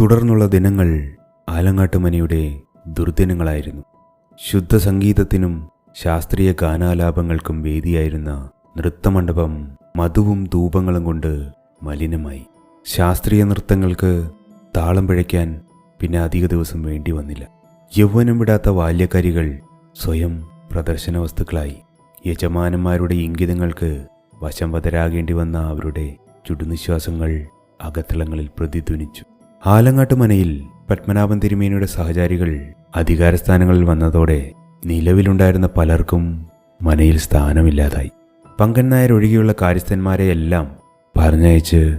തുടർന്നുള്ള ദിനങ്ങൾ ആലങ്ങാട്ടുമനയുടെ ദുർദിനങ്ങളായിരുന്നു. ശുദ്ധ സംഗീതത്തിനും ശാസ്ത്രീയ ഗാനാലാപങ്ങൾക്കും വേദിയായിരുന്ന നൃത്തമണ്ഡപം മധുവും ധൂപങ്ങളും കൊണ്ട് മലിനമായി. ശാസ്ത്രീയ നൃത്തങ്ങൾക്ക് താളം പിഴയ്ക്കാൻ പിന്നെ അധിക ദിവസം വേണ്ടി വന്നില്ല. യൗവനം വിടാത്ത ബാല്യക്കാരികൾ സ്വയം പ്രദർശന വസ്തുക്കളായി യജമാനന്മാരുടെ ഇംഗിതങ്ങൾക്ക് വശം വതരാകേണ്ടി വന്ന അവരുടെ ചുടുനിശ്വാസങ്ങൾ അകത്തളങ്ങളിൽ പ്രതിധ്വനിച്ചു. ആലങ്ങാട്ട് മനയിൽ പത്മനാഭൻ തിരുമേനിയുടെ സഹചാരികൾ അധികാരസ്ഥാനങ്ങളിൽ വന്നതോടെ നിലവിലുണ്ടായിരുന്ന പലർക്കും മനയിൽ സ്ഥാനമില്ലാതായി. പങ്കൻ നായർ ഒഴികെയുള്ള കാര്യസ്ഥന്മാരെയെല്ലാം പറഞ്ഞയച്ച്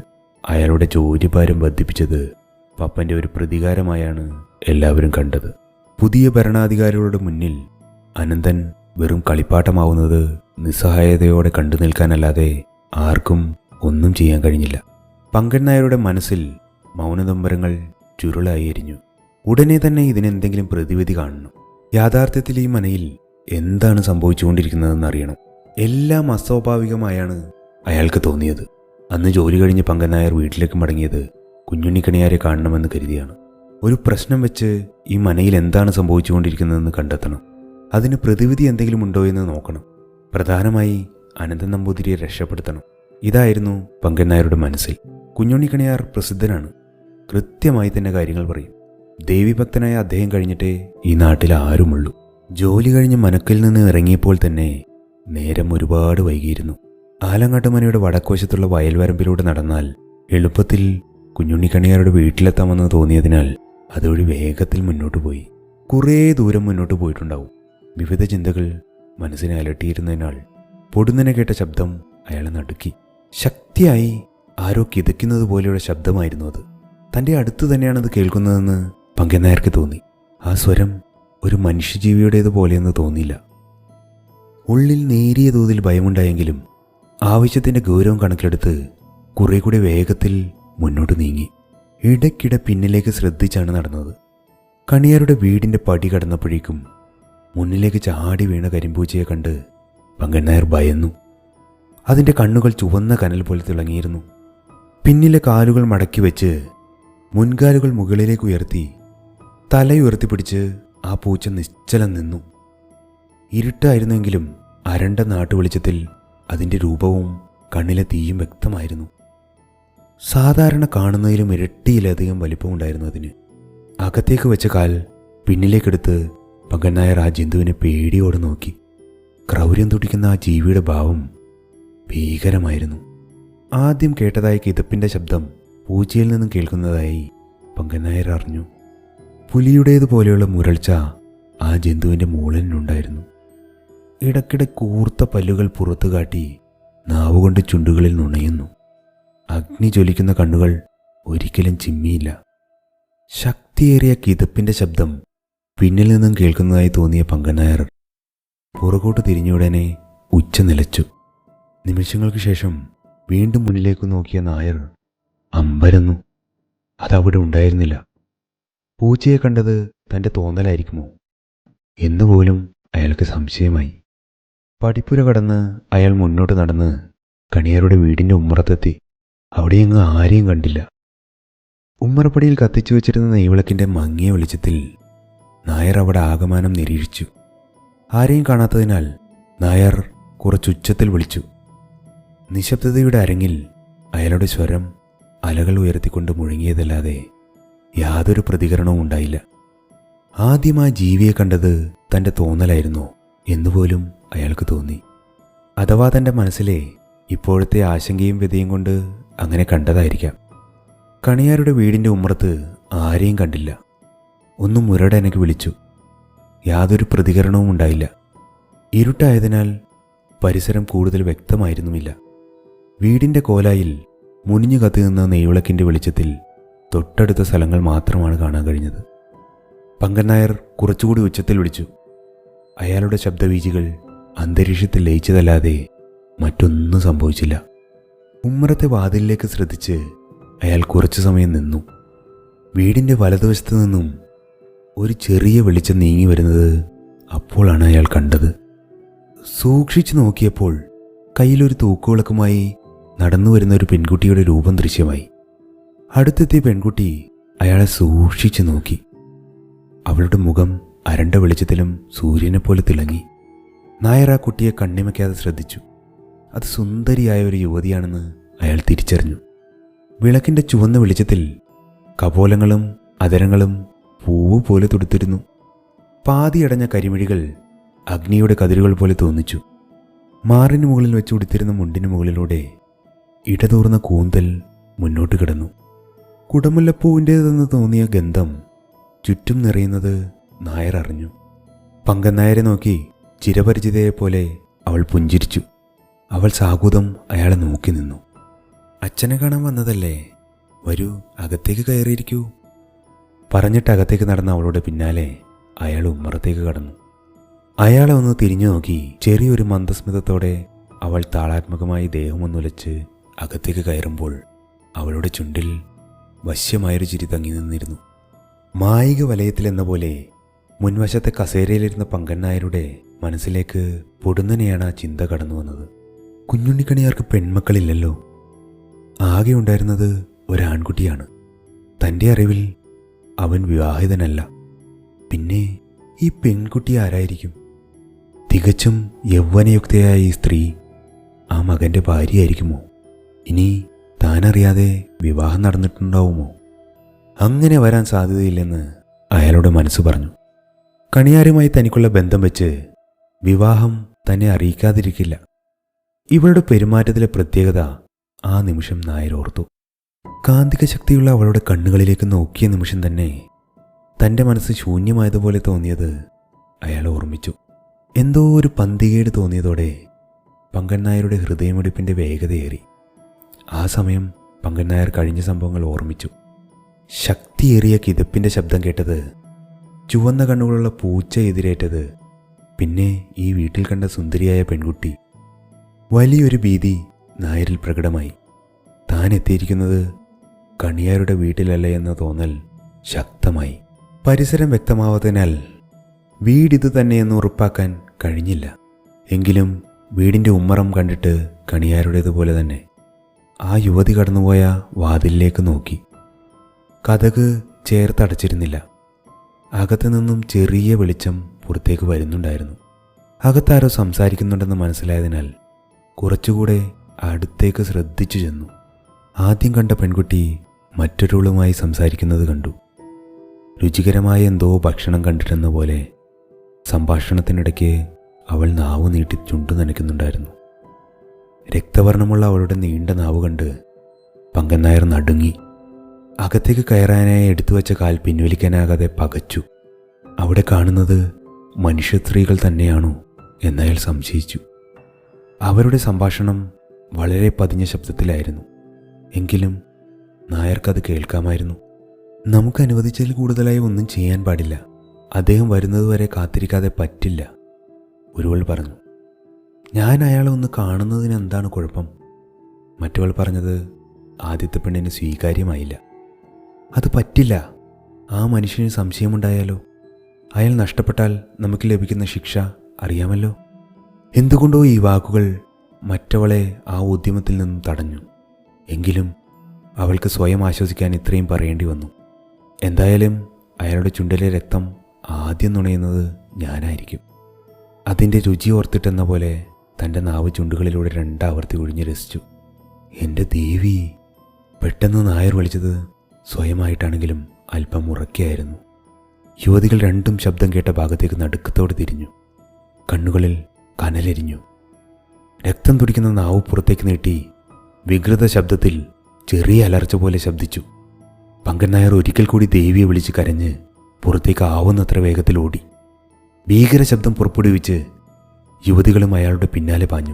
അയാളുടെ ജോലിഭാരം വർദ്ധിപ്പിച്ചത് പപ്പന്റെ ഒരു പ്രതികാരമായാണ് എല്ലാവരും കണ്ടത്. പുതിയ ഭരണാധികാരികളുടെ മുന്നിൽ അനന്തൻ വെറും കളിപ്പാട്ടമാവുന്നത് നിസ്സഹായതയോടെ കണ്ടു നിൽക്കാനല്ലാതെ ആർക്കും ഒന്നും ചെയ്യാൻ കഴിഞ്ഞില്ല. പങ്കൻ നായരുടെ മനസ്സിൽ മൗനതമ്പരങ്ങൾ ചുരുളായി എരിഞ്ഞു. ഉടനെ തന്നെ ഇതിനെന്തെങ്കിലും പ്രതിവിധി കാണണം. യാഥാർത്ഥ്യത്തിൽ ഈ മനയിൽ എന്താണ് സംഭവിച്ചുകൊണ്ടിരിക്കുന്നതെന്ന് അറിയണം. എല്ലാം അസ്വാഭാവികമായാണ് അയാൾക്ക് തോന്നിയത്. അന്ന് ജോലി കഴിഞ്ഞ് പങ്കൻ നായർ വീട്ടിലേക്ക് മടങ്ങിയത് കുഞ്ഞുണ്ണിക്കണിയാരെ കാണണമെന്ന് കരുതിയാണ്. ഒരു പ്രശ്നം വെച്ച് ഈ മനയിൽ എന്താണ് സംഭവിച്ചുകൊണ്ടിരിക്കുന്നതെന്ന് കണ്ടെത്തണം. അതിന് പ്രതിവിധി എന്തെങ്കിലും ഉണ്ടോ എന്ന് നോക്കണം. പ്രധാനമായി അനന്തൻ നമ്പൂതിരിയെ രക്ഷപ്പെടുത്തണം. ഇതായിരുന്നു പങ്കൻ നായരുടെ മനസ്സിൽ. കുഞ്ഞുണ്ണിക്കണിയാർ പ്രസിദ്ധനാണ്. കൃത്യമായി തന്നെ കാര്യങ്ങൾ പറയും. ദേവിഭക്തനായ അദ്ദേഹം കഴിഞ്ഞിട്ടേ ഈ നാട്ടിൽ ആരുമുള്ളൂ. ജോലി കഴിഞ്ഞ് മനക്കിൽ നിന്ന് ഇറങ്ങിയപ്പോൾ തന്നെ നേരം ഒരുപാട് വൈകിയിരുന്നു. ആലങ്ങാട്ടുമനയുടെ വടക്കുവശത്തുള്ള വയൽവരമ്പിലൂടെ നടന്നാൽ എളുപ്പത്തിൽ കുഞ്ഞുണ്ണിക്കണിയാരുടെ വീട്ടിലെത്താമെന്ന് തോന്നിയതിനാൽ അതുവഴി വേഗത്തിൽ മുന്നോട്ട് പോയി. കുറേ ദൂരം മുന്നോട്ട് പോയിട്ടുണ്ടാവും. വിവിധ ചിന്തകൾ മനസ്സിനെ അലട്ടിയിരുന്നതിനാൽ പൊടുന്നനെ കേട്ട ശബ്ദം അയാളെ നടുക്കി. ശക്തിയായി ആരോ കിതയ്ക്കുന്നത് പോലെയുള്ള ശബ്ദമായിരുന്നു അത്. തന്റെ അടുത്ത് തന്നെയാണത് കേൾക്കുന്നതെന്ന് പങ്കനായർക്ക് തോന്നി. ആ സ്വരം ഒരു മനുഷ്യജീവിയുടേത് പോലെയെന്ന് തോന്നിയില്ല. ഉള്ളിൽ നേരിയ തോതിൽ ഭയമുണ്ടായെങ്കിലും ആവശ്യത്തിന്റെ ഗൗരവം കണക്കിലെടുത്ത് കുറെ കൂടി വേഗത്തിൽ മുന്നോട്ട് നീങ്ങി. ഇടയ്ക്കിടെ പിന്നിലേക്ക് ശ്രദ്ധിച്ചാണ് നടന്നത്. കണിയാരുടെ വീടിന്റെ പടി കടന്നപ്പോഴേക്കും മുന്നിലേക്ക് ചാടി വീണ കരിമ്പൂച്ചയെ കണ്ട് പങ്കണ്ണായർ ഭയന്നു. അതിന്റെ കണ്ണുകൾ ചുവന്ന കനൽ പോലെ തിളങ്ങിയിരുന്നു. പിന്നിലെ കാലുകൾ മടക്കി വെച്ച് മുൻകാലുകൾ മുകളിലേക്ക് ഉയർത്തി തലയുയർത്തിപ്പിടിച്ച് ആ പൂച്ച നിശ്ചലം നിന്നു. ഇരുട്ടായിരുന്നെങ്കിലും അരണ്ട നാട്ടുവെളിച്ചത്തിൽ അതിന്റെ രൂപവും കണ്ണിലെ തീയും വ്യക്തമായിരുന്നു. സാധാരണ കാണുന്നതിലും ഇരട്ടിയിലധികം വലിപ്പമുണ്ടായിരുന്നു അതിന്. അകത്തേക്ക് വെച്ച കാൽ പിന്നിലേക്കെടുത്ത് പങ്കന്നായർ ആ ജന്തുവിനെ പേടിയോടെ നോക്കി. ക്രൗര്യം തുടിക്കുന്ന ആ ജീവിയുടെ ഭാവം ഭീകരമായിരുന്നു. ആദ്യം കേട്ടതായ കിതപ്പിന്റെ ശബ്ദം പൂച്ചയിൽ നിന്നും കേൾക്കുന്നതായി പങ്കനായർ അറിഞ്ഞു. പുലിയുടേതുപോലെയുള്ള മുരൾച്ച ആ ജന്തുവിന്റെ മൂളനിലുണ്ടായിരുന്നു ഇടയ്ക്കിടെ കൂർത്ത പല്ലുകൾ പുറത്തു കാട്ടി നാവുകൊണ്ട് ചുണ്ടുകളിൽ നുണയുന്നു. അഗ്നി ജ്വലിക്കുന്ന കണ്ണുകൾ ഒരിക്കലും ചിമ്മിയില്ല. ശക്തിയേറിയ കിതപ്പിന്റെ ശബ്ദം പിന്നിൽ നിന്നും കേൾക്കുന്നതായി തോന്നിയ പങ്കനായർ പുറകോട്ട് തിരിഞ്ഞുടനെ ഉച്ച നിലച്ചു. നിമിഷങ്ങൾക്ക് ശേഷം വീണ്ടും മുന്നിലേക്ക് നോക്കിയ നായർ അമ്പരന്നു. അതവിടെ ഉണ്ടായിരുന്നില്ല. പൂച്ചയെ കണ്ടത് തന്റെ തോന്നലായിരിക്കുമോ? എന്നുപോലും അയാൾക്ക് സംശയമായി. പടിപ്പുര കടന്ന് അയാൾ മുന്നോട്ട് നടന്ന് കണിയാരുടെ വീടിന്റെ ഉമ്മറത്തെത്തി. അവിടെയെങ്ങ് ആരെയും കണ്ടില്ല. ഉമ്മറപ്പടിയിൽ കത്തിച്ചു വെച്ചിരുന്ന നെയ്വിളക്കിന്റെ മങ്ങിയ വെളിച്ചത്തിൽ നായർ അവിടെ ആകമാനം നിരീക്ഷിച്ചു. ആരെയും കാണാത്തതിനാൽ നായർ കുറച്ചുച്ചത്തിൽ വിളിച്ചു. നിശബ്ദതയുടെ അരങ്ങിൽ അയാളുടെ സ്വരം അലകൾ ഉയർത്തിക്കൊണ്ട് മുഴങ്ങിയതല്ലാതെ യാതൊരു പ്രതികരണവും ഉണ്ടായില്ല. ആദ്യം ആ ജീവിയെ കണ്ടത് തന്റെ തോന്നലായിരുന്നു എന്നുപോലും അയാൾക്ക് തോന്നി. അഥവാ തന്റെ മനസ്സിലെ ഇപ്പോഴത്തെ ആശങ്കയും വ്യതയും കൊണ്ട് അങ്ങനെ കണ്ടതായിരിക്കാം. കണിയാരുടെ വീടിന്റെ ഉമ്മറത്ത് ആരെയും കണ്ടില്ല. ഒന്ന് മുരടനക്ക് വിളിച്ചു. യാതൊരു പ്രതികരണവും ഉണ്ടായില്ല. ഇരുട്ടായതിനാൽ പരിസരം കൂടുതൽ വ്യക്തമായിരുന്നുമില്ല. വീടിന്റെ കോലായിൽ മുനിഞ്ഞു കത്തിനിന്ന നെയ്വിളക്കിന്റെ വെളിച്ചത്തിൽ തൊട്ടടുത്ത സ്ഥലങ്ങൾ മാത്രമാണ് കാണാൻ കഴിഞ്ഞത്. പങ്കന്നായർ കുറച്ചുകൂടി ഉച്ചത്തിൽ വിളിച്ചു. അയാളുടെ ശബ്ദവീചികൾ അന്തരീക്ഷത്തിൽ ലയിച്ചതല്ലാതെ മറ്റൊന്നും സംഭവിച്ചില്ല. ഉമ്മറത്തെ വാതിലിലേക്ക് ശ്രദ്ധിച്ച് അയാൾ കുറച്ചു സമയം നിന്നു. വീടിന്റെ വലതുവശത്തു നിന്നും ഒരു ചെറിയ വെളിച്ചം നീങ്ങി വരുന്നത് അപ്പോഴാണ് അയാൾ കണ്ടത്. സൂക്ഷിച്ചു നോക്കിയപ്പോൾ കയ്യിലൊരു തൂക്കുവിളക്കുമായി നടന്നു വരുന്ന ഒരു പെൺകുട്ടിയുടെ രൂപം ദൃശ്യമായി. അടുത്തെത്തിയ പെൺകുട്ടി അയാളെ സൂക്ഷിച്ചു നോക്കി. അവളുടെ മുഖം അരണ്ട വെളിച്ചത്തിലും സൂര്യനെ പോലെ തിളങ്ങി. നായർ ആ കുട്ടിയെ കണ്ണിമയ്ക്കാതെ ശ്രദ്ധിച്ചു. അത് സുന്ദരിയായ ഒരു യുവതിയാണെന്ന് അയാൾ തിരിച്ചറിഞ്ഞു. വിളക്കിന്റെ ചുവന്ന വെളിച്ചത്തിൽ കപോലങ്ങളും അതരങ്ങളും പൂവ് പോലെ തുടുത്തിരുന്നു. പാതിയടഞ്ഞ കരിമിഴികൾ അഗ്നിയുടെ കതിരുകൾ പോലെ തോന്നിച്ചു. മാറിന് മുകളിൽ വെച്ച് ഉടുത്തിരുന്ന മുണ്ടിന് മുകളിലൂടെ ഇടതൂർന്ന കൂന്തൽ മുന്നോട്ട് കിടന്നു. കുടമുല്ലപ്പൂവിന്റേതെന്ന് തോന്നിയ ഗന്ധം ചുറ്റും നിറയുന്നത് നായർ അറിഞ്ഞു. പങ്കൻ നായരെ നോക്കി ചിരപരിചിതയെപ്പോലെ അവൾ പുഞ്ചിരിച്ചു. അവൾ സാഹൂതം അയാളെ നോക്കി നിന്നു. അച്ഛനെ കാണാൻ വന്നതല്ലേ? വരൂ അകത്തേക്ക് കയറിയിരിക്കൂ. പറഞ്ഞിട്ട് അകത്തേക്ക് നടന്ന അവളുടെ പിന്നാലെ അയാൾ ഉമ്മറത്തേക്ക് കടന്നു. അയാളെ ഒന്ന് തിരിഞ്ഞു നോക്കി ചെറിയൊരു മന്ദസ്മിതത്തോടെ അവൾ താളാത്മകമായി ദേഹമൊന്നുലച്ച് അകത്തേക്ക് കയറുമ്പോൾ അവളുടെ ചുണ്ടിൽ വശ്യമായൊരു ചിരി തങ്ങി നിന്നിരുന്നു. മായിക വലയത്തിലെന്ന പോലെ മുൻവശത്തെ കസേരയിലിരുന്ന പങ്കൻ നായരുടെ മനസ്സിലേക്ക് പൊടുന്നനെയാണ് ആ ചിന്ത കടന്നു വന്നത്. കുഞ്ഞുണ്ണിക്കണിയാർക്ക് പെൺമക്കളില്ലല്ലോ. ആകെ ഉണ്ടായിരുന്നത് ഒരാൺകുട്ടിയാണ്. തന്റെ അറിവിൽ അവൻ വിവാഹിതനല്ല. പിന്നെ ഈ പെൺകുട്ടി ആരായിരിക്കും? തികച്ചും യൗവനയുക്തയായ ഈ സ്ത്രീ ആ മകന്റെ ഭാര്യയായിരിക്കുമോ? ഇനി താനറിയാതെ വിവാഹം നടന്നിട്ടുണ്ടാവുമോ? അങ്ങനെ വരാൻ സാധ്യതയില്ലെന്ന് അയാളുടെ മനസ്സ് പറഞ്ഞു. കണിയാരുമായി തനിക്കുള്ള ബന്ധം വെച്ച് വിവാഹം തന്നെ അറിയിക്കാതിരിക്കില്ല. ഇവളുടെ പെരുമാറ്റത്തിലെ പ്രത്യേകത ആ നിമിഷം നായർ ഓർത്തു. കാന്തിക ശക്തിയുള്ള അവളുടെ കണ്ണുകളിലേക്ക് നോക്കിയ നിമിഷം തന്നെ തന്റെ മനസ്സ് ശൂന്യമായതുപോലെ തോന്നിയത് അയാൾ ഓർമ്മിച്ചു. എന്തോ ഒരു പന്തികേട് തോന്നിയതോടെ പങ്കൻ നായരുടെ ഹൃദയമിടിപ്പിന്റെ വേഗതയേറി. ആ സമയം പങ്കൻ നായർ കഴിഞ്ഞ സംഭവങ്ങൾ ഓർമ്മിച്ചു. ശക്തിയേറിയ കിതപ്പിന്റെ ശബ്ദം കേട്ടത് ചുവന്ന കണ്ണുകളുള്ള പൂച്ച എതിരേറ്റത് പിന്നെ ഈ വീട്ടിൽ കണ്ട സുന്ദരിയായ പെൺകുട്ടി. വലിയൊരു ഭീതി നായരിൽ പ്രകടമായി. താൻ എത്തിയിരിക്കുന്നത് കണിയാരുടെ വീട്ടിലല്ല എന്ന തോന്നൽ ശക്തമായി. പരിസരം വ്യക്തമാവാത്തതിനാൽ വീടിത് തന്നെയെന്ന് ഉറപ്പാക്കാൻ കഴിഞ്ഞില്ല. എങ്കിലും വീടിന്റെ ഉമ്മറം കണ്ടിട്ട് കണിയാരുടേതുപോലെ തന്നെ ആ യുവതി കടന്നുപോയ വാതിലിലേക്ക് നോക്കി. കഥക് ചേർത്തടച്ചിരുന്നില്ല. അകത്തു നിന്നും ചെറിയ വെളിച്ചം പുറത്തേക്ക് വരുന്നുണ്ടായിരുന്നു. അകത്താരോ സംസാരിക്കുന്നുണ്ടെന്ന് മനസ്സിലായതിനാൽ കുറച്ചുകൂടെ അടുത്തേക്ക് ശ്രദ്ധിച്ചു ചെന്നു. ആദ്യം കണ്ട പെൺകുട്ടി മറ്റൊരാളുമായി സംസാരിക്കുന്നത് കണ്ടു. രുചികരമായ എന്തോ ഭക്ഷണം കണ്ടിട്ടെന്ന പോലെ സംഭാഷണത്തിനിടയ്ക്ക് അവൾ നാവ് നീട്ടി ചുണ്ടു നനയ്ക്കുന്നുണ്ടായിരുന്നു. രക്തവർണമുള്ള അവളുടെ നീണ്ട നാവ് കണ്ട് പങ്കൻ നായർ നടുങ്ങി. അകത്തേക്ക് കയറാനായി എടുത്തു വച്ച കാൽ പിൻവലിക്കാനാകാതെ പകച്ചു. അവിടെ കാണുന്നത് മനുഷ്യ സ്ത്രീകൾ തന്നെയാണോ എന്നയാൾ സംശയിച്ചു. അവരുടെ സംഭാഷണം വളരെ പതിഞ്ഞ ശബ്ദത്തിലായിരുന്നു. എങ്കിലും നായർക്കത് കേൾക്കാമായിരുന്നു. നമുക്ക് അനുവദിച്ചതിൽ കൂടുതലായി ഒന്നും ചെയ്യാൻ പാടില്ല. അദ്ദേഹം വരുന്നതുവരെ കാത്തിരിക്കാതെ പറ്റില്ല ഒരുവൾ പറഞ്ഞു. ഞാൻ അയാളെ ഒന്ന് കാണുന്നതിന് എന്താണ് കുഴപ്പം? മറ്റവൾ പറഞ്ഞത് ആദ്യത്തെ പെണ്ണിന് സ്വീകാര്യമായില്ല. അത് പറ്റില്ല. ആ മനുഷ്യന് സംശയമുണ്ടായാലോ? അയാൾ നഷ്ടപ്പെട്ടാൽ നമുക്ക് ലഭിക്കുന്ന ശിക്ഷ അറിയാമല്ലോ? എന്തുകൊണ്ടോ ഈ വാക്കുകൾ മറ്റവളെ ആ ഉദ്യമത്തിൽ നിന്നും തടഞ്ഞു. എങ്കിലും അവൾക്ക് സ്വയം ആശ്വസിക്കാൻ ഇത്രയും പറയേണ്ടി വന്നു. എന്തായാലും അയാളുടെ ചുണ്ടിലെ രക്തം ആദ്യം നുണയുന്നത് ഞാനായിരിക്കും. അതിന്റെ രുചി ഓർത്തിട്ടെന്ന പോലെ തന്റെ നാവ് ചുണ്ടുകളിലൂടെ രണ്ടാവർത്തി ഒഴിഞ്ഞ് രസിച്ചു. എന്റെ ദേവി പെട്ടെന്ന് നായർ വിളിച്ചത് സ്വയമായിട്ടാണെങ്കിലും അല്പം ഉറക്കെയായിരുന്നു. യുവതികൾ രണ്ടും ശബ്ദം കേട്ട ഭാഗത്തേക്ക് നടുക്കത്തോടെ തിരിഞ്ഞു. കണ്ണുകളിൽ കനലെരിഞ്ഞു. രക്തം തുടിക്കുന്ന നാവ് പുറത്തേക്ക് നീട്ടി വികൃത ശബ്ദത്തിൽ ചെറിയ അലർച്ച പോലെ ശബ്ദിച്ചു. പങ്കൻ നായർ ഒരിക്കൽ കൂടി ദേവിയെ വിളിച്ച് കരഞ്ഞ് പുറത്തേക്ക് ആവുന്നത്ര വേഗത്തിൽ ഓടി. ഭീകര ശബ്ദം പുറപ്പെടുവിച്ച് യുവതികളും അയാളുടെ പിന്നാലെ പാഞ്ഞു.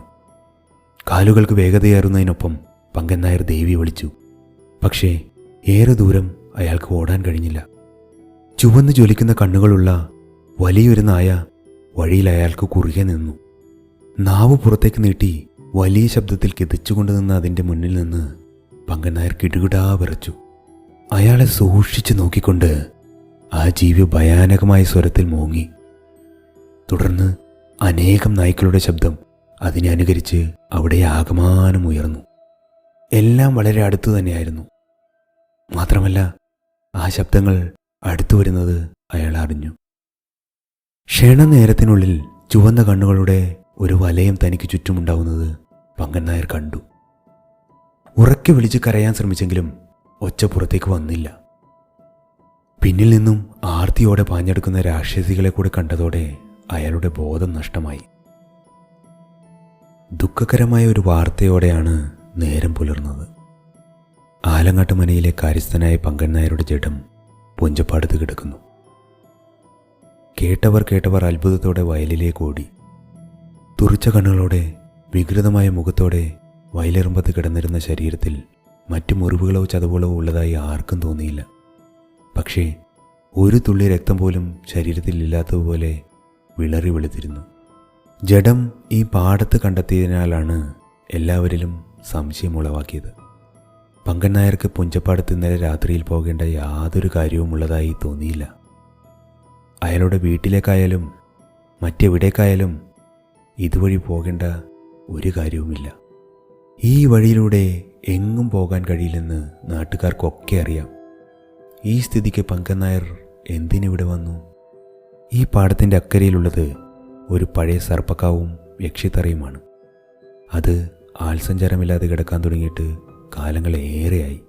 കാലുകൾക്ക് വേഗതയേറുന്നതിനൊപ്പം പങ്കൻ നായർ ദേവി വിളിച്ചു. പക്ഷേ ഏറെ ദൂരം അയാൾക്ക് ഓടാൻ കഴിഞ്ഞില്ല. ചുവന്ന് ജ്വലിക്കുന്ന കണ്ണുകളുള്ള വലിയൊരു നായ വഴിയിൽ അയാൾക്ക് കുറുകെ നിന്നു. നാവ് പുറത്തേക്ക് നീട്ടി വലിയ ശബ്ദത്തിൽ കിതച്ചുകൊണ്ട് നിന്ന് അതിന്റെ മുന്നിൽ നിന്ന് പങ്കൻ നായർ കിടുകിടാ വിറച്ചു. അയാളെ സൂക്ഷിച്ചു നോക്കിക്കൊണ്ട് ആ ജീവി ഭയാനകമായ സ്വരത്തിൽ മൂങ്ങി. തുടർന്ന് അനേകം നായ്ക്കളുടെ ശബ്ദം അതിനെ അനുകരിച്ച് അവിടെ ആകമാനം ഉയർന്നു. എല്ലാം വളരെ അടുത്തു തന്നെയായിരുന്നു. മാത്രമല്ല ആ ശബ്ദങ്ങൾ അടുത്തു വരുന്നത് അയാൾ അറിഞ്ഞു. ക്ഷണനേരത്തിനുള്ളിൽ ചുവന്ന കണ്ണുകളുടെ ഒരു വലയം തനിക്ക് ചുറ്റുമുണ്ടാവുന്നത് പങ്കൻ നായർ കണ്ടു. ഉറക്കെ വിളിച്ച് കരയാൻ ശ്രമിച്ചെങ്കിലും ഒച്ച പുറത്തേക്ക് വന്നില്ല. പിന്നിൽ നിന്നും ആർത്തിയോടെ പാഞ്ഞെടുക്കുന്ന രാക്ഷസികളെ കൂടെ കണ്ടതോടെ അയാളുടെ ബോധം നഷ്ടമായി. ദുഃഖകരമായ ഒരു വാർത്തയോടെയാണ് നേരം പുലർന്നത്. ആലങ്ങാട്ട് മനയിലെ കാര്യസ്ഥനായ പങ്കൻ നായരുടെ ജഡം പുഞ്ചപ്പാടത്ത് കിടക്കുന്നു. കേട്ടവർ കേട്ടവർ അത്ഭുതത്തോടെ വയലിലേക്ക് ഓടി. തുറിച്ച കണ്ണുകളോടെ വികൃതമായ മുഖത്തോടെ വയലിറമ്പത്ത് കിടന്നിരുന്ന ശരീരത്തിൽ മറ്റു മുറിവുകളോ ചതവുകളോ ഉള്ളതായി ആർക്കും തോന്നിയില്ല. പക്ഷേ ഒരു തുള്ളി രക്തം പോലും ശരീരത്തിൽ ഇല്ലാത്തതുപോലെ വിളറി വെളുത്തിരുന്നു. ജഡം ഈ പാടത്ത് കണ്ടെത്തിയതിനാലാണ് എല്ലാവരിലും സംശയം ഉളവാക്കിയത്. പങ്കൻ നായർക്ക് പുഞ്ചപ്പാടത്ത് ഇന്നലെ രാത്രിയിൽ പോകേണ്ട യാതൊരു കാര്യവും ഉള്ളതായി തോന്നിയില്ല. അയാളുടെ വീട്ടിലേക്കായാലും മറ്റെവിടേക്കായാലും ഇതുവഴി പോകേണ്ട ഒരു കാര്യവുമില്ല. ഈ വഴിയിലൂടെ എങ്ങും പോകാൻ കഴിയില്ലെന്ന് നാട്ടുകാർക്കൊക്കെ അറിയാം. ഈ സ്ഥിതിക്ക് പങ്കൻ നായർ എന്തിനിവിടെ വന്നു? ഈ പാടത്തിന്റെ അക്കരയിലുള്ളത് ഒരു പഴയ സർപ്പക്കാവും യക്ഷിത്തറയുമാണ് അത് ആൾസഞ്ചാരമില്ലാതെ കിടക്കാൻ തുടങ്ങിയിട്ട് കാലങ്ങളേറെയായി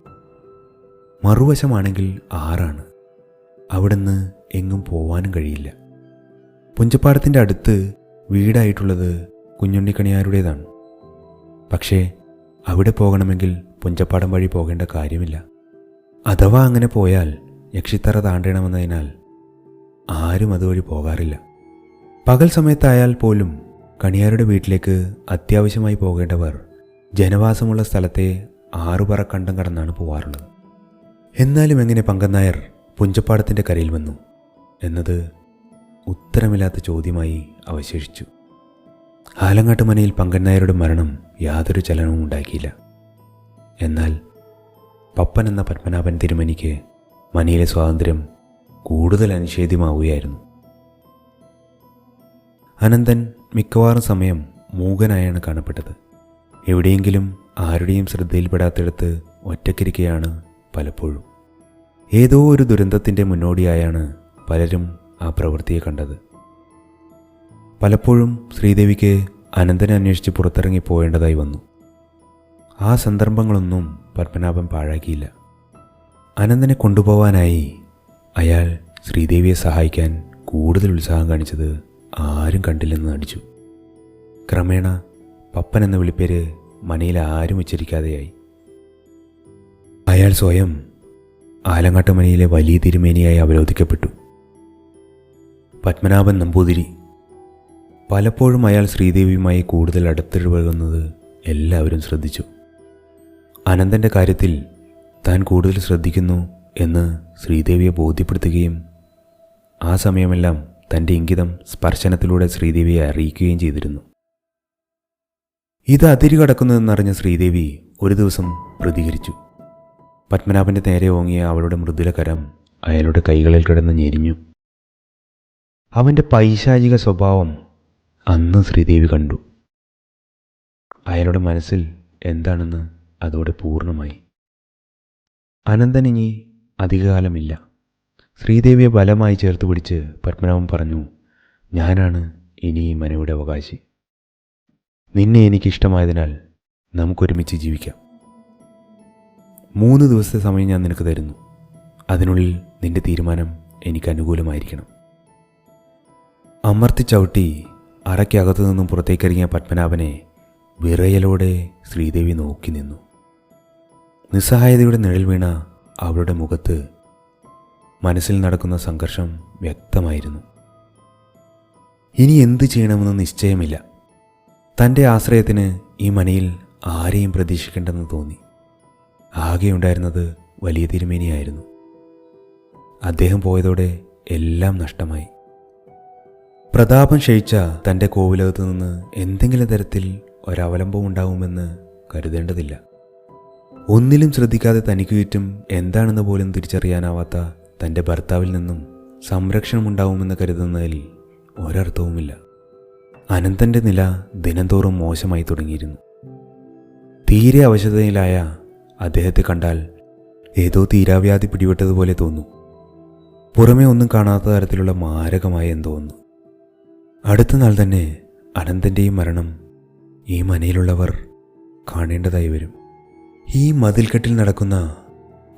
മറുവശമാണെങ്കിൽ ആറാണ്. അവിടുന്ന് എങ്ങും പോവാനും കഴിയില്ല. പുഞ്ചപ്പാടത്തിന്റെ അടുത്ത് വീടായിട്ടുള്ളത് കുഞ്ഞുണ്ണിക്കണിയാരുടേതാണ്. പക്ഷേ അവിടെ പോകണമെങ്കിൽ പുഞ്ചപ്പാടം വഴി പോകേണ്ട കാര്യമില്ല. അഥവാ അങ്ങനെ പോയാൽ യക്ഷിത്തറ താണ്ടണമെന്നതിനാൽ ആരും അതുവഴി പോകാറില്ല. പകൽ സമയത്തായാൽ പോലും കണിയാരുടെ വീട്ടിലേക്ക് അത്യാവശ്യമായി പോകേണ്ടവർ ജനവാസമുള്ള സ്ഥലത്തെ ആറുപറ കണ്ടം കടന്നാണ് പോവാറുള്ളത്. എന്നാലും എങ്ങനെ പങ്കന്നായർ പുഞ്ചപ്പാടത്തിന്റെ കരയിൽ വന്നു എന്നത് ഉത്തരമില്ലാത്ത ചോദ്യമായി അവശേഷിച്ചു. ആലങ്ങാട്ട് മനയിൽ പങ്കന്നായരുടെ മരണം യാതൊരു ചലനവും ഉണ്ടാക്കിയില്ല. എന്നാൽ പപ്പൻ എന്ന പത്മനാഭൻ തിരുമനിക്ക് മനയിലെ സ്വാതന്ത്ര്യം കൂടുതൽ അനിഷേധ്യമാവുകയായിരുന്നു അനന്തൻ മിക്കവാറും സമയം മൂകനായാണ് കാണപ്പെട്ടത്. എവിടെയെങ്കിലും ആരുടെയും ശ്രദ്ധയിൽപ്പെടാത്തിടത്ത് ഒറ്റക്കിരിക്കുകയാണ് പലപ്പോഴും. ഏതോ ഒരു ദുരന്തത്തിന്റെ മുന്നോടിയായാണ് പലരും ആ പ്രവൃത്തിയെ കണ്ടത്. പലപ്പോഴും ശ്രീദേവിക്ക് അനന്തനെ അന്വേഷിച്ച് പുറത്തിറങ്ങി പോകേണ്ടതായി വന്നു. ആ സന്ദർഭങ്ങളൊന്നും പത്മനാഭൻ പാഴാക്കിയില്ല. അനന്തനെ കൊണ്ടുപോവാനായി അയാൾ ശ്രീദേവിയെ സഹായിക്കാൻ കൂടുതൽ ഉത്സാഹം കാണിച്ചത് ആരും കണ്ടില്ലെന്ന് നടിച്ചു. ക്രമേണ പപ്പൻ എന്ന വിളിപ്പേര് മനയിൽ ആരും ഉച്ചരിക്കാതെയായി. അയാൾ സ്വയം ആലങ്ങാട്ട് മനയിലെ വലിയ തിരുമേനിയായി അവരോധിക്കപ്പെട്ടു. പത്മനാഭൻ നമ്പൂതിരി. പലപ്പോഴും അയാൾ ശ്രീദേവിയുമായി കൂടുതൽ അടുത്തിടപഴകുന്നത് എല്ലാവരും ശ്രദ്ധിച്ചു. അനന്തന്റെ കാര്യത്തിൽ താൻ കൂടുതൽ ശ്രദ്ധിക്കുന്നു എന്ന് ശ്രീദേവിയെ ബോധ്യപ്പെടുത്തുകയും ആ സമയമെല്ലാം തന്റെ ഇംഗിതം സ്പർശനത്തിലൂടെ ശ്രീദേവിയെ അറിയിക്കുകയും ചെയ്തിരുന്നു. ഇത് അതിരി കടക്കുന്നതെന്നറിഞ്ഞ ശ്രീദേവി ഒരു ദിവസം പ്രതികരിച്ചു. പത്മനാഭന്റെ നേരെ ഓങ്ങിയ അവളുടെ മൃദുലകരം അയാളുടെ കൈകളിൽ കിടന്ന് ഞെരിഞ്ഞു. അവന്റെ പൈശാചിക സ്വഭാവം അന്ന് ശ്രീദേവി കണ്ടു. അയാളുടെ മനസ്സിൽ എന്താണെന്ന് അതോടെ പൂർണമായി. അനന്തൻ ഇനി അധികകാലമില്ല. ശ്രീദേവിയെ ബലമായി ചേർത്ത് പിടിച്ച് പത്മനാഭൻ പറഞ്ഞു ഞാനാണ് ഇനി ഈ മനയുടെ അവകാശി. നിന്നെ എനിക്കിഷ്ടമായതിനാൽ നമുക്കൊരുമിച്ച് ജീവിക്കാം. മൂന്ന് ദിവസത്തെ സമയം ഞാൻ നിനക്ക് തരുന്നു. അതിനുള്ളിൽ നിന്റെ തീരുമാനം എനിക്ക് അനുകൂലമായിരിക്കണം. അമർത്തി ചവിട്ടി അറയ്ക്കകത്തു നിന്നും പുറത്തേക്കിറങ്ങിയ പത്മനാഭനെ വിറയലോടെ ശ്രീദേവി നോക്കി നിന്നു. നിസ്സഹായതയുടെ നിഴൽ വീണ അവളുടെ മുഖത്ത് മനസ്സിൽ നടക്കുന്ന സംഘർഷം വ്യക്തമായിരുന്നു. ഇനി എന്ത് ചെയ്യണമെന്ന് നിശ്ചയമില്ല. തന്റെ ആശ്രയത്തിന് ഈ മനയിൽ ആരെയും പ്രതീക്ഷിക്കേണ്ടെന്ന് തോന്നി. ആകെയുണ്ടായിരുന്നത് വലിയ തിരുമേനിയായിരുന്നു. അദ്ദേഹം പോയതോടെ എല്ലാം നഷ്ടമായി. പ്രതാപം ക്ഷയിച്ച തന്റെ കോവിലകത്ത് നിന്ന് എന്തെങ്കിലും തരത്തിൽ ഒരവലംബം ഉണ്ടാവുമെന്ന് കരുതേണ്ടതില്ല. ഒന്നിലും ശ്രദ്ധിക്കാതെ തനിക്ക് ചുറ്റും എന്താണെന്ന് പോലും തിരിച്ചറിയാനാവാത്ത തന്റെ ഭർത്താവിൽ നിന്നും സംരക്ഷണമുണ്ടാവുമെന്ന് കരുതുന്നതിൽ ഒരർത്ഥവുമില്ല. അനന്തന്റെ നില ദിനംതോറും മോശമായി തുടങ്ങിയിരുന്നു. തീരെ അവശതയിലായ അദ്ദേഹത്തെ കണ്ടാൽ ഏതോ തീരാവ്യാധി പിടിപെട്ടതുപോലെ തോന്നും. പുറമേ ഒന്നും കാണാത്ത തരത്തിലുള്ള മാരകമായ എന്തോ ഒന്ന് അടുത്ത നാൾ തന്നെ അനന്തന്റെയും മരണം ഈ മനയിലുള്ളവർ കാണേണ്ടതായി വരും. ഈ മതിൽക്കെട്ടിൽ നടക്കുന്ന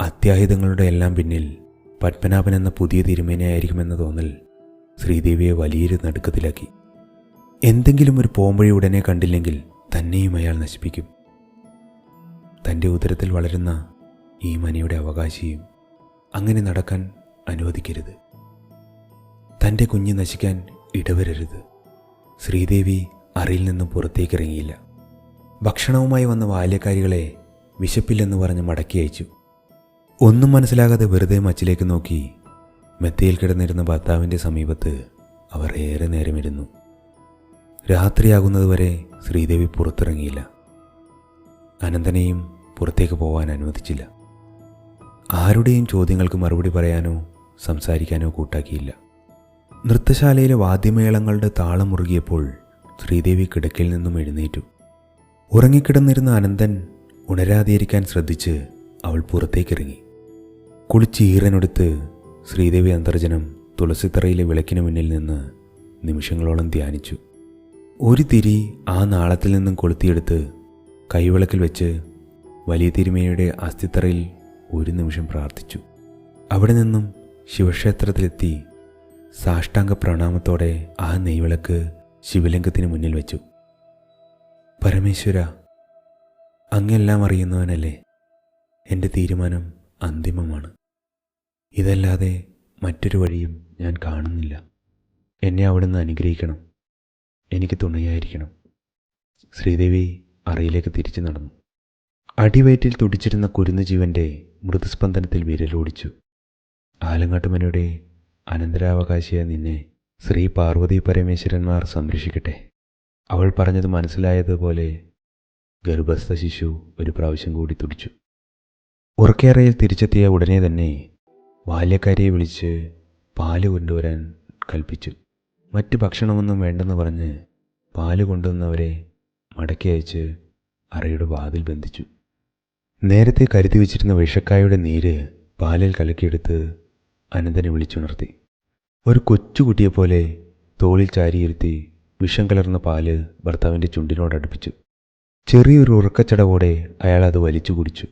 അത്യാഹിതങ്ങളുടെ എല്ലാം പിന്നിൽ പത്മനാഭൻ എന്ന പുതിയ തിരുമേനയായിരിക്കുമെന്ന തോന്നൽ ശ്രീദേവിയെ വലിയൊരു നടുക്കത്തിലാക്കി. എന്തെങ്കിലും ഒരു പോംവഴി ഉടനെ കണ്ടില്ലെങ്കിൽ തന്നെയും അയാൾ നശിപ്പിക്കും. തന്റെ ഉദരത്തിൽ വളരുന്ന ഈ മനയുടെ അവകാശിയും അങ്ങനെ നടക്കാൻ അനുവദിക്കരുത്. തന്റെ കുഞ്ഞ് നശിക്കാൻ ഇടവരരുത്. ശ്രീദേവി അറിയിൽ നിന്നും പുറത്തേക്കിറങ്ങിയില്ല. ഭക്ഷണവുമായി വന്ന ബാല്യക്കാരികളെ വിശപ്പില്ലെന്ന് പറഞ്ഞ് മടക്കി അയച്ചു. ഒന്നും മനസ്സിലാകാതെ വെറുതെ മച്ചിലേക്ക് നോക്കി മെത്തയിൽ കിടന്നിരുന്ന ഭർത്താവിന്റെ സമീപത്ത് അവർ ഏറെ നേരം ഇരുന്നു രാത്രിയാകുന്നതുവരെ ശ്രീദേവി പുറത്തിറങ്ങിയില്ല. അനന്തനെയും പുറത്തേക്ക് പോകാൻ അനുവദിച്ചില്ല. ആരുടെയും ചോദ്യങ്ങൾക്ക് മറുപടി പറയാനോ സംസാരിക്കാനോ കൂട്ടാക്കിയില്ല. നൃത്തശാലയിലെ വാദ്യമേളങ്ങളുടെ താളം മുറുകിയപ്പോൾ ശ്രീദേവി കിടക്കയിൽ നിന്നും എഴുന്നേറ്റു. ഉറങ്ങിക്കിടന്നിരുന്ന അനന്തൻ ഉണരാതിരിക്കാൻ ശ്രദ്ധിച്ച് അവൾ പുറത്തേക്കിറങ്ങി. കുളിച്ച് ഈറനെടുത്ത് ശ്രീദേവി അന്തർജനം തുളസിത്തറയിലെ വിളക്കിന് മുന്നിൽ നിന്ന് നിമിഷങ്ങളോളം ധ്യാനിച്ചു. ഒരു തിരി ആ നാളത്തിൽ നിന്നും കൊളുത്തിയെടുത്ത് കൈവിളക്കിൽ വെച്ച് വലിയ തിരുമേനിയുടെ അസ്ഥിത്തറയിൽ ഒരു നിമിഷം പ്രാർത്ഥിച്ചു. അവിടെ നിന്നും ശിവക്ഷേത്രത്തിലെത്തി സാഷ്ടാംഗ പ്രണാമത്തോടെ ആ നെയ്വിളക്ക് ശിവലിംഗത്തിന് മുന്നിൽ വെച്ചു. പരമേശ്വര അങ്ങെല്ലാം അറിയുന്നവനല്ലേ? എന്റെ തീരുമാനം അന്തിമമാണ്. ഇതല്ലാതെ മറ്റൊരു വഴിയും ഞാൻ കാണുന്നില്ല. എന്നെ അവിടുന്ന് അനുഗ്രഹിക്കണം. എനിക്ക് തുണയായിരിക്കണം. ശ്രീദേവി അറയിലേക്ക് തിരിച്ചു നടന്നു. അടിവയറ്റിൽ തുടിച്ചിരുന്ന കുരുന്ന ജീവന്റെ മൃദുസ്പന്ദനത്തിൽ വിരലോടിച്ചു. ആലങ്ങാട്ടുമനയുടെ അനന്തരാവകാശിയെ നിന്നെ ശ്രീ പാർവതി പരമേശ്വരന്മാർ സംരക്ഷിക്കട്ടെ. അവൾ പറഞ്ഞത് മനസ്സിലായതുപോലെ ഗർഭസ്ഥ ശിശു ഒരു പ്രാവശ്യം കൂടി തുടിച്ചു. ഉറക്കേറയിൽ തിരിച്ചെത്തിയ ഉടനെ തന്നെ ബാല്യക്കാരിയെ വിളിച്ച് പാൽ കൊണ്ടുവരാൻ കൽപ്പിച്ചു. മറ്റ് ഭക്ഷണമൊന്നും വേണ്ടെന്ന് പറഞ്ഞ് പാൽ കൊണ്ടുവന്നവരെ മടക്കി അയച്ച് അറയുടെ വാതിൽ ബന്ധിച്ചു. നേരത്തെ കരുതി വച്ചിരുന്ന വിഷക്കായുടെ നീര് പാലിൽ കലക്കിയെടുത്ത് അനന്തനെ വിളിച്ചുണർത്തി. ഒരു കൊച്ചുകുട്ടിയെപ്പോലെ തോളിൽ ചാരിയിരുത്തി വിഷം കലർന്ന പാൽ ഭർത്താവിന്റെ ചുണ്ടിനോടടുപ്പിച്ചു. ചെറിയൊരു ഉറക്കച്ചടവോടെ അയാൾ അത് വലിച്ചു കുടിച്ചു.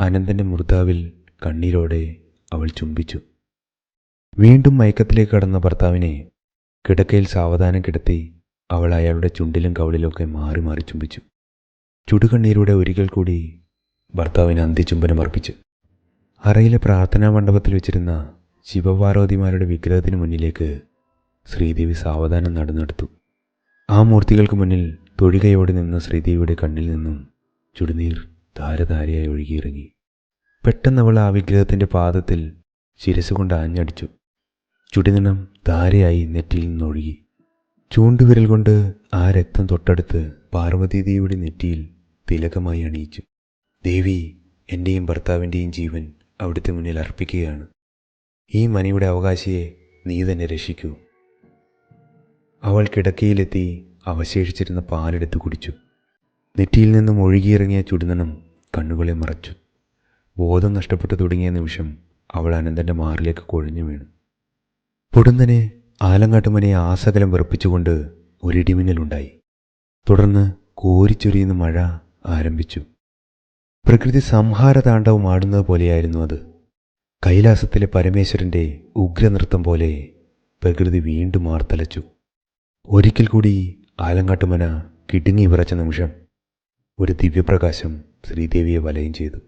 അനന്തന്റെ മൃതാവിൽ കണ്ണീരോടെ അവൾ ചുംബിച്ചു. വീണ്ടും മയക്കത്തിലേക്ക് കടന്ന ഭർത്താവിനെ കിടക്കയിൽ സാവധാനം കിടത്തി അവൾ അയാളുടെ ചുണ്ടിലും കവളിലുമൊക്കെ മാറി മാറി ചുംബിച്ചു. ചുടുകണ്ണീരുടെ ഒരിക്കൽ കൂടി ഭർത്താവിന് അന്ത്യചുംബനം അർപ്പിച്ചു. അറയിലെ പ്രാർത്ഥനാ മണ്ഡപത്തിൽ വെച്ചിരുന്ന ശിവപാർവതിമാരുടെ വിഗ്രഹത്തിന് മുന്നിലേക്ക് ശ്രീദേവി സാവധാനം നടന്നെടുത്തു. ആ മൂർത്തികൾക്ക് മുന്നിൽ തൊഴുകയോടെ നിന്ന ശ്രീദേവിയുടെ കണ്ണിൽ നിന്നും ചുടുനീർ ധാരധാരയായി ഒഴുകിയിറങ്ങി. പെട്ടെന്ന് അവൾ ആ വിഗ്രഹത്തിന്റെ പാദത്തിൽ ശിരസുകൊണ്ട് ആഞ്ഞടിച്ചു. ചുടിനിണം ധാരയായി നെറ്റിയിൽ നിന്നൊഴുകി. ചൂണ്ടുവിരൽ കൊണ്ട് ആ രക്തം തൊട്ടടുത്ത് പാർവതീദേവിയുടെ നെറ്റിയിൽ തിലകമായി അണിയിച്ചു. ദേവി എന്റെയും ഭർത്താവിന്റെയും ജീവൻ അവിടുത്തെ മുന്നിൽ അർപ്പിക്കുകയാണ്. ഈ മനയുടെ അവകാശിയെ നീ തന്നെ രക്ഷിക്കൂ അവൾ കിടക്കയിലെത്തി അവശേഷിച്ചിരുന്ന പാലെടുത്ത് കുടിച്ചു. നെറ്റിയിൽ നിന്നും ഒഴുകിയിറങ്ങിയ ചുടുനണം കണ്ണുകളെ മറച്ചു. ബോധം നഷ്ടപ്പെട്ടു തുടങ്ങിയ നിമിഷം അവൾ അനന്തന്റെ മാറിലേക്ക് കൊഴിഞ്ഞു വീണു. പൊടുന്നനെ ആലങ്ങാട്ടുമനെ ആസകലം വെറുപ്പിച്ചുകൊണ്ട് ഒരിടിമിന്നലുണ്ടായി. തുടർന്ന് കോരിച്ചൊരിയുന്ന മഴ ആരംഭിച്ചു. പ്രകൃതി സംഹാര താണ്ഡവം ആടുന്നത് പോലെയായിരുന്നു അത്. കൈലാസത്തിലെ പരമേശ്വരന്റെ ഉഗ്രനൃത്തം പോലെ പ്രകൃതി വീണ്ടും ആർത്തലച്ചു. ഒരിക്കൽ കൂടി ആലങ്ങാട്ടുമന കിടുങ്ങി വിറച്ച നിമിഷം ഒരു ദിവ്യപ്രകാശം ശ്രീദേവിയെ വലയം ചെയ്തു.